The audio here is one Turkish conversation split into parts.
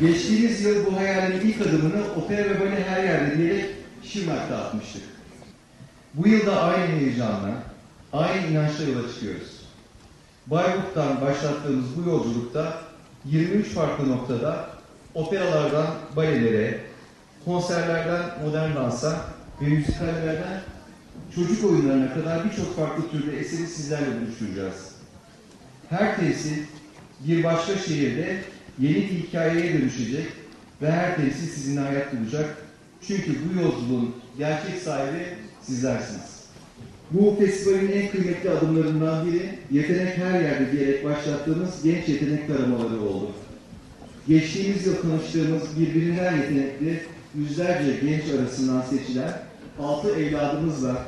Geçtiğimiz yıl bu hayalin ilk adımını opera ve bale her yerde diyerek Şırnak'ta atmıştık. Bu yılda aynı heyecanla, aynı inançla yola çıkıyoruz. Bayburt'tan başlattığımız bu yolculukta 23 farklı noktada operalardan balelere, konserlerden modern dansa ve müzikallerden çocuk oyunlarına kadar birçok farklı türde eseri sizlerle buluşturacağız. Her tesis bir başka şehirde yeni bir hikayeye dönüşecek ve her tesis sizinle hayat bulacak. Çünkü bu yolculuğun gerçek sahibi sizlersiniz. Bu festivalin en kıymetli adımlarından biri yetenek her yerde diyerek başlattığımız genç yetenek taramaları oldu. Geçtiğimiz yıl tanıştığımız birbirinden yetenekli yüzlerce genç arasından seçilen 6 evladımızla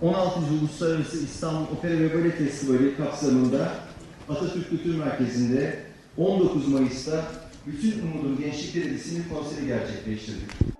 16. Uluslararası İstanbul Opera ve Bale Festivali kapsamında Atatürk Kültür Merkezi'nde 19 Mayıs'ta Bütün Umudun Gençlikleri isimli konseri gerçekleştirdik.